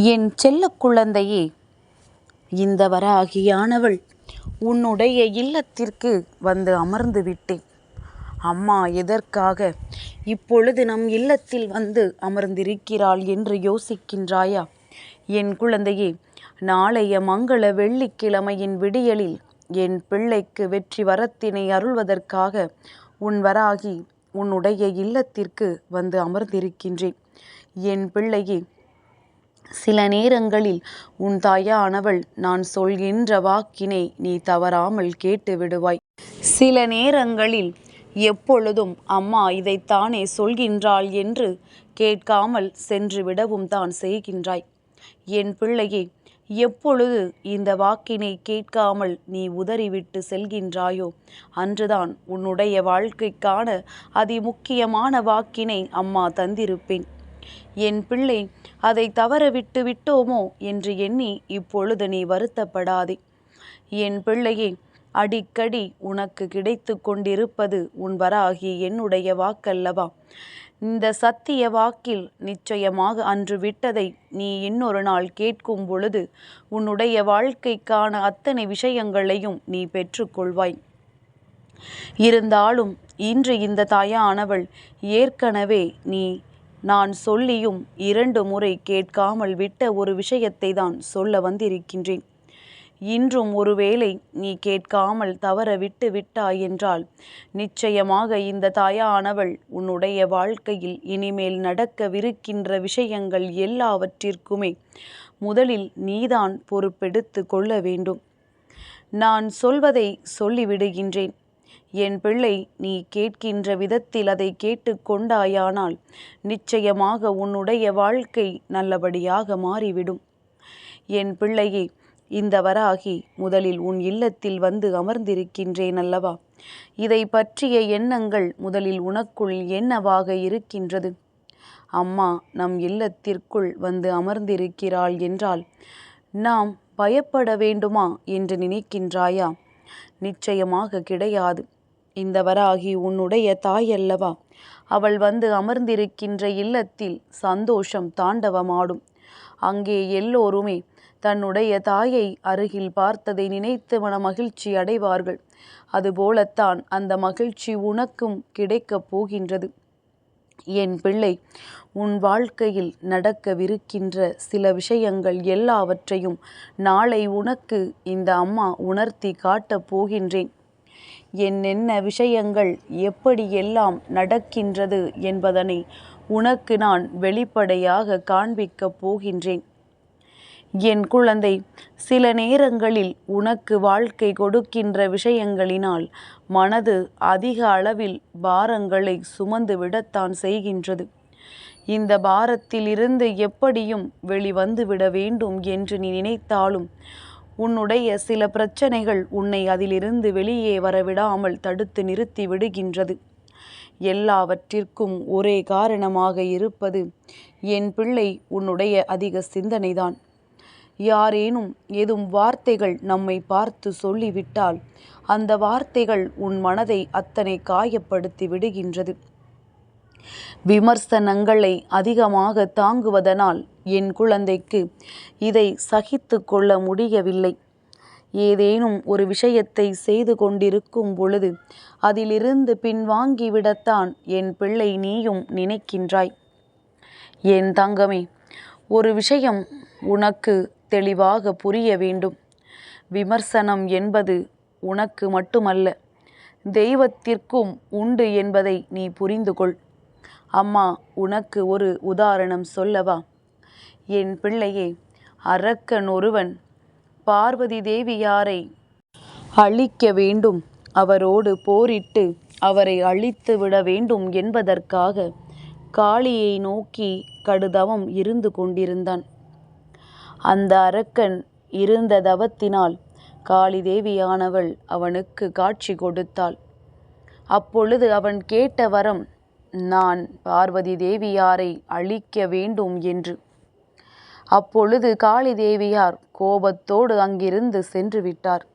என் செல்ல குழந்தையே இந்த வராகியானவள் உன்னுடைய இல்லத்திற்கு வந்து அமர்ந்து விட்டேன். அம்மா எதற்காக இப்பொழுது நம் இல்லத்தில் வந்து அமர்ந்திருக்கிறாள் என்று யோசிக்கின்றாயா? என் குழந்தையே நாளைய மங்கள வெள்ளிக்கிழமையின் விடியலில் என் பிள்ளைக்கு வெற்றி வரத்தினை அருள்வதற்காக உன் வராகி உன்னுடைய இல்லத்திற்கு வந்து அமர்ந்திருக்கின்றேன். என் பிள்ளையே சில நேரங்களில் உன் தாயானவள் நான் சொல்கின்ற வாக்கினை நீ தவறாமல் கேட்டு விடுவாய். சில நேரங்களில் எப்பொழுதும் அம்மா இதைத்தானே சொல்கின்றாள் என்று கேட்காமல் சென்று விடவும் தான் செய்கின்றாய். என் பிள்ளையே எப்பொழுது இந்த வாக்கினை கேட்காமல் நீ உதறிவிட்டு செல்கின்றாயோ அன்றுதான் உன்னுடைய வாழ்க்கைக்கான அதிமுக்கியமான வாக்கினை அம்மா தந்திருப்பேன். என் பிள்ளை அதை தவற விட்டு விட்டோமோ என்று எண்ணி இப்பொழுது நீ வருத்தப்படாதே. என் பிள்ளையே அடிக்கடி உனக்கு கிடைத்து கொண்டிருப்பது உன் வராகி என்னுடைய வாக்கல்லவா? இந்த சத்திய வாக்கில் நிச்சயமாக அன்று விட்டதை நீ இன்னொரு நாள் கேட்கும் பொழுது உன்னுடைய வாழ்க்கைக்கான அத்தனை விஷயங்களையும் நீ பெற்றுக்கொள்வாய். இருந்தாலும் இன்று இந்த தாயானவள் ஏற்கனவே நீ நான் சொல்லியும் இரண்டு முறை கேட்காமல் விட்ட ஒரு விஷயத்தை தான் சொல்ல வந்திருக்கின்றேன். இன்றும் ஒருவேளை நீ கேட்காமல் தவற விட்டு விட்டாய் என்றால் நிச்சயமாக இந்த தாயானவள் உன்னுடைய வாழ்க்கையில் இனிமேல் நடக்கவிருக்கின்ற விஷயங்கள் எல்லாவற்றிற்குமே முதலில் நீதான் பொறுப்பெடுத்து கொள்ள வேண்டும். நான் சொல்வதை சொல்லிவிடுகின்றேன். என் பிள்ளை நீ கேட்கின்ற விதத்தில் அதை கேட்டு கொண்டாயானால் நிச்சயமாக உன்னுடைய வாழ்க்கை நல்லபடியாக மாறிவிடும். என் பிள்ளையே இந்த வராகி முதலில் உன் இல்லத்தில் வந்து அமர்ந்திருக்கின்றேன் அல்லவா? இதை பற்றிய எண்ணங்கள் முதலில் உனக்குள் என்னவாக இருக்கின்றது? அம்மா நம் இல்லத்திற்குள் வந்து அமர்ந்திருக்கிறாள் என்றால் நாம் பயப்பட வேண்டுமா என்று நினைக்கின்றாயா? நிச்சயமாக கிடையாது. இந்த வராகி உன்னுடைய தாய் அல்லவா அவள் வந்து அமர்ந்திருக்கின்ற இல்லத்தில் சந்தோஷம் தாண்டவமாடும். அங்கே எல்லோருமே தன்னுடைய தாயை அருகில் பார்த்ததை நினைத்து மன மகிழ்ச்சி அடைவார்கள். அதுபோலத்தான் அந்த மகிழ்ச்சி உனக்கும் கிடைக்கப் போகின்றது. என் பிள்ளை உன் வாழ்க்கையில் நடக்கவிருக்கின்ற சில விஷயங்கள் எல்லாவற்றையும் நாளை உனக்கு இந்த அம்மா உணர்த்தி காட்டப் போகின்றேன். என்னென்ன விஷயங்கள் எப்படியெல்லாம் நடக்கின்றது என்பதனை உனக்கு நான் வெளிப்படையாக காண்பிக்கப் போகின்றேன். என் குழந்தை சில நேரங்களில் உனக்கு வாழ்க்கை கொடுக்கின்ற விஷயங்களினால் மனது அதிக அளவில் பாரங்களை சுமந்து விடத்தான் செய்கின்றது. இந்த பாரத்திலிருந்து எப்படியும் வெளிவந்து விட வேண்டும் என்று நீ நினைத்தாலும் உன்னுடைய சில பிரச்சனைகள் உன்னை அதிலிருந்து வெளியே வரவிடாமல் தடுத்து நிறுத்தி விடுகின்றது. எல்லாவற்றிற்கும் ஒரே காரணமாக இருப்பது என் பிள்ளை உன்னுடைய அதிக சிந்தனைதான். யாரேனும் ஏதும் வார்த்தைகள் நம்மை பார்த்து சொல்லிவிட்டால் அந்த வார்த்தைகள் உன் மனதை அத்தனை காயப்படுத்தி விடுகின்றது. விமர்சனங்களை அதிகமாக தாங்குவதனால் என் குழந்தைக்கு இதை சகித்து கொள்ள முடியவில்லை. ஏதேனும் ஒரு விஷயத்தை செய்து கொண்டிருக்கும் பொழுது அதிலிருந்து பின்வாங்கிவிடத்தான் என் பிள்ளை நீயும் நினைக்கின்றாய். என் தங்கமே ஒரு விஷயம் உனக்கு தெளிவாக புரிய வேண்டும். விமர்சனம் என்பது உனக்கு மட்டுமல்ல தெய்வத்திற்கும் உண்டு என்பதை நீ புரிந்து கொள் அம்மா உனக்கு ஒரு உதாரணம் சொல்லவா? என் பிள்ளையே அரக்கன் ஒருவன் பார்வதி தேவியாரை அழிக்க வேண்டும்? அவரோடு போரிட்டு அவரை அழித்து விட வேண்டும் என்பதற்காக காளியை நோக்கி கடுதவம் இருந்து கொண்டிருந்தான். அந்த அரக்கன் இருந்த தவத்தினால் காளிதேவியானவள் அவனுக்கு காட்சி கொடுத்தாள். அப்பொழுது அவன் கேட்ட வரம் நான் பார்வதி தேவியாரை அழிக்க வேண்டும் என்று. அப்பொழுது காளி தேவியார் கோபத்தோடு அங்கிருந்து சென்று விட்டார்.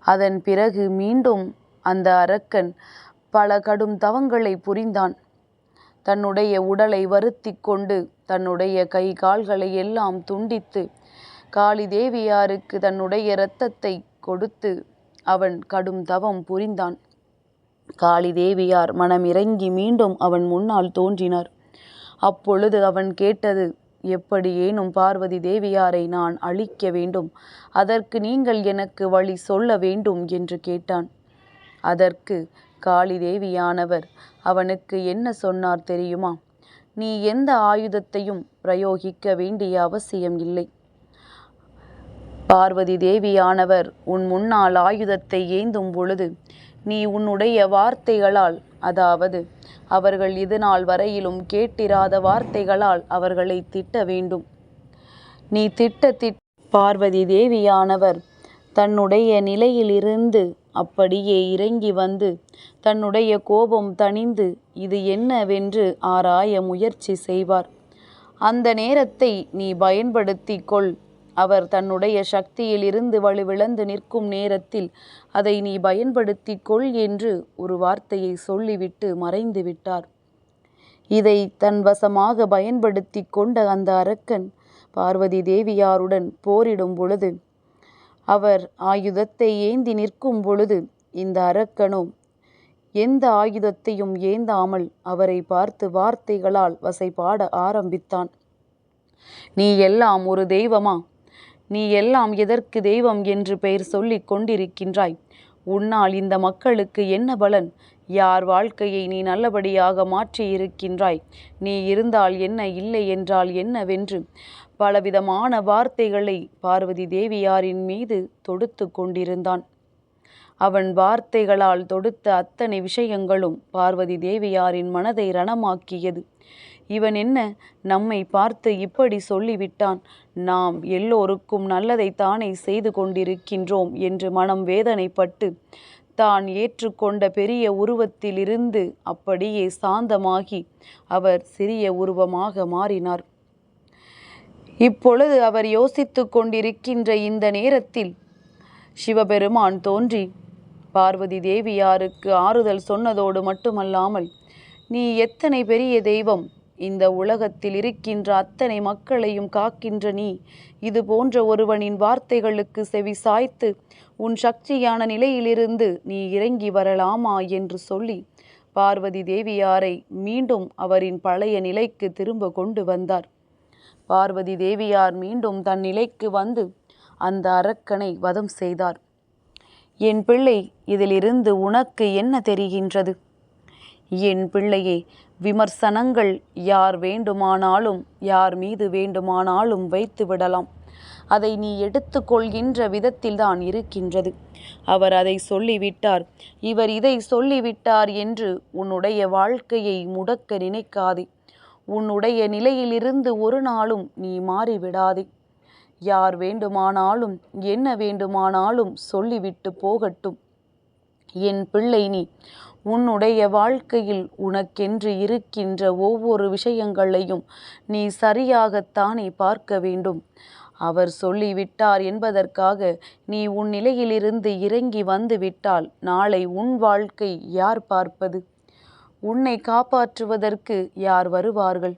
அதன் பிறகு மீண்டும் அந்த அரக்கன் பல கடும் தவங்களை புரிந்தான். தன்னுடைய உடலை வருத்தி கொண்டு தன்னுடைய கை கால்களை எல்லாம் துண்டித்து காளி தேவியாருக்கு தன்னுடைய இரத்தத்தை கொடுத்து அவன் கடும் தவம் புரிந்தான். காளி தேவியார் மனம் இறங்கி மீண்டும் அவன் முன்னால் தோன்றினார். அப்பொழுது அவன் கேட்டது எப்படியேனும் பார்வதி தேவியாரை நான் அழிக்க வேண்டும்? அதற்கு நீங்கள் எனக்கு வழி சொல்ல வேண்டும்? என்று கேட்டான். அதற்கு காளி தேவியானவர் அவனுக்கு என்ன சொன்னார் தெரியுமா? நீ எந்த ஆயுதத்தையும் பிரயோகிக்க வேண்டிய அவசியம் இல்லை. பார்வதி தேவியானவர் உன் முன்னால் ஆயுதத்தை ஏந்தும் பொழுது நீ உன்னுடைய வார்த்தைகளால் அதாவது அவர்கள் இதுநாள் வரையிலும் கேட்டிராத வார்த்தைகளால் அவர்களை திட்ட வேண்டும். நீ திட்ட திட் பார்வதி தேவியானவர் தன்னுடைய நிலையிலிருந்து அப்படியே இறங்கி வந்து தன்னுடைய கோபம் தணிந்து இது என்னவென்று ஆராய முயற்சி செய்வார். அந்த நேரத்தை நீ பயன்படுத்தி கொள். அவர் தன்னுடைய சக்தியில் இருந்து வலுவிழந்து நிற்கும் நேரத்தில் அதை நீ பயன்படுத்தி கொள் என்று ஒரு வார்த்தையை சொல்லிவிட்டு மறைந்து விட்டார். இதை தன் வசமாக பயன்படுத்தி கொண்ட அந்த அரக்கன் பார்வதி தேவியாருடன் போரிடும் பொழுது அவர் ஆயுதத்தை ஏந்தி நிற்கும் பொழுது இந்த அரக்கனோ எந்த ஆயுதத்தையும் ஏந்தாமல் அவரை பார்த்து வார்த்தைகளால் வசைபாட ஆரம்பித்தான். நீ எல்லாம் ஒரு தெய்வமா? நீ எல்லாம் எதற்கு தெய்வம் என்று பெயர் சொல்லிக் கொண்டிருக்கின்றாய்? உன்னால் இந்த மக்களுக்கு என்ன பலன்? யார் வாழ்க்கையை நீ நல்லபடியாக மாற்றி இருக்கின்றாய் நீ இருந்தால் என்ன இல்லை என்றால் என்னவென்று. பலவிதமான வார்த்தைகளை பார்வதி தேவியாரின் மீது தொடுத்து கொண்டிருந்தான். அவன் வார்த்தைகளால் தொடுத்த அத்தனை விஷயங்களும் பார்வதி தேவியாரின் மனதை ரணமாக்கியது. இவன் என்ன? நம்மை பார்த்து இப்படி சொல்லிவிட்டான். நாம் எல்லோருக்கும் நல்லதை தானே செய்து கொண்டிருக்கின்றோம் என்று மனம் வேதனைப்பட்டு தான் ஏற்றுக்கொண்ட பெரிய உருவத்திலிருந்து அப்படியே சாந்தமாகி அவர் சிறிய உருவமாக மாறினார். இப்பொழுது அவர் யோசித்து கொண்டிருக்கின்ற இந்த நேரத்தில் சிவபெருமான் தோன்றி பார்வதி தேவியாருக்கு ஆறுதல் சொன்னதோடு மட்டுமல்லாமல் நீ எத்தனை பெரிய தெய்வம்? இந்த உலகத்தில் இருக்கின்ற அத்தனை மக்களையும் காக்கின்ற நீ இது போன்ற ஒருவனின் வார்த்தைகளுக்கு செவி சாய்த்து உன் சக்தியான நிலையிலிருந்து நீ இறங்கி வரலாமா? என்று சொல்லி பார்வதி தேவியாரை மீண்டும் அவரின் பழைய நிலைக்கு திரும்ப கொண்டு வந்தார். பார்வதி தேவியார் மீண்டும் தன் நிலைக்கு வந்து அந்த அரக்கனை வதம் செய்தார். என் பிள்ளை இதிலிருந்து உனக்கு என்ன தெரிகின்றது? என் பிள்ளையே விமர்சனங்கள் யார் வேண்டுமானாலும் யார் மீது வேண்டுமானாலும் வைத்து விடலாம். அதை நீ எடுத்துக்கொள்கின்ற விதத்தில்தான் இருக்கின்றது. அவர் அதை சொல்லிவிட்டார். இவர் இதை சொல்லிவிட்டார் என்று உன்னுடைய வாழ்க்கையை முடக்க நினைக்காதே. உன்னுடைய நிலையிலிருந்து ஒரு நாளும் நீ மாறிவிடாதே. யார் வேண்டுமானாலும் என்ன வேண்டுமானாலும் சொல்லிவிட்டு போகட்டும். என் பிள்ளை நீ உன்னுடைய வாழ்க்கையில் உனக்கென்று இருக்கின்ற ஒவ்வொரு விஷயங்களையும் நீ சரியாகத்தானே பார்க்க வேண்டும். அவர் சொல்லிவிட்டார் என்பதற்காக நீ உன் நிலையிலிருந்து இறங்கி வந்து விட்டால் நாளை உன் வாழ்க்கை யார் பார்ப்பது? உன்னை காப்பாற்றுவதற்கு யார் வருவார்கள்?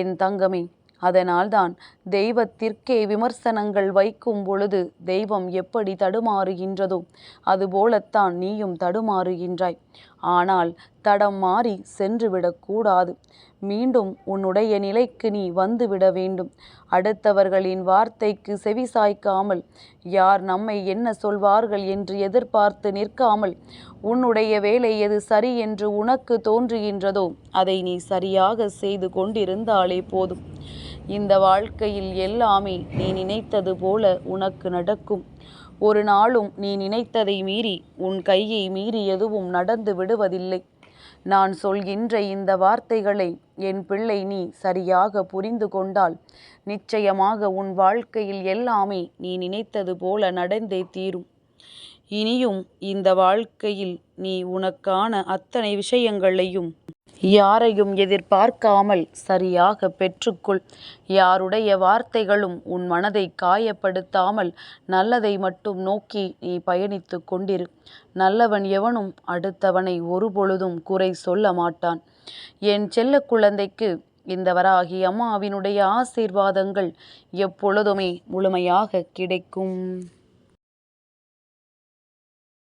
என் தங்கமே அதனால்தான் தெய்வத்திற்கே விமர்சனங்கள் வைக்கும் பொழுது தெய்வம் எப்படி தடுமாறுகின்றதோ அதுபோலத்தான் நீயும் தடுமாறுகின்றாய். ஆனால் தடம் மாறி சென்றுவிடக்கூடாது மீண்டும் உன்னுடைய நிலைக்கு நீ வந்துவிட வேண்டும். அடுத்தவர்களின் வார்த்தைக்கு செவி சாய்க்காமல் யார் நம்மை என்ன சொல்வார்கள் என்று எதிர்பார்த்து நிற்காமல் உன்னுடைய வேலை எது சரி என்று உனக்கு தோன்றுகின்றதோ அதை நீ சரியாக செய்து கொண்டிருந்தாலே போதும். இந்த வாழ்க்கையில் எல்லாமே நீ நினைத்தது போல உனக்கு நடக்கும். ஒரு நாளும் நீ நினைத்ததை மீறி உன் கையை மீறி எதுவும் நடந்து விடுவதில்லை. நான் சொல்கின்ற இந்த வார்த்தைகளை என் பிள்ளை நீ சரியாக புரிந்து கொண்டால் நிச்சயமாக உன் வாழ்க்கையில் எல்லாமே நீ நினைத்தது போல நடந்தே தீரும். இனியும் இந்த வாழ்க்கையில் நீ உனக்கான அத்தனை விஷயங்களையும் யாரையும் எதிர்பார்க்காமல் சரியாக பெற்றுக்கொள். யாருடைய வார்த்தைகளும் உன் மனதை காயப்படுத்தாமல் நல்லதை மட்டும் நோக்கி நீ பயணித்து கொண்டிரு. நல்லவன் எவனும் அடுத்தவனை ஒருபொழுதும் குறை சொல்ல மாட்டான். என் செல்ல குழந்தைக்கு இந்த வராகி அம்மாவினுடைய ஆசீர்வாதங்கள் எப்பொழுதுமே முழுமையாக கிடைக்கும்.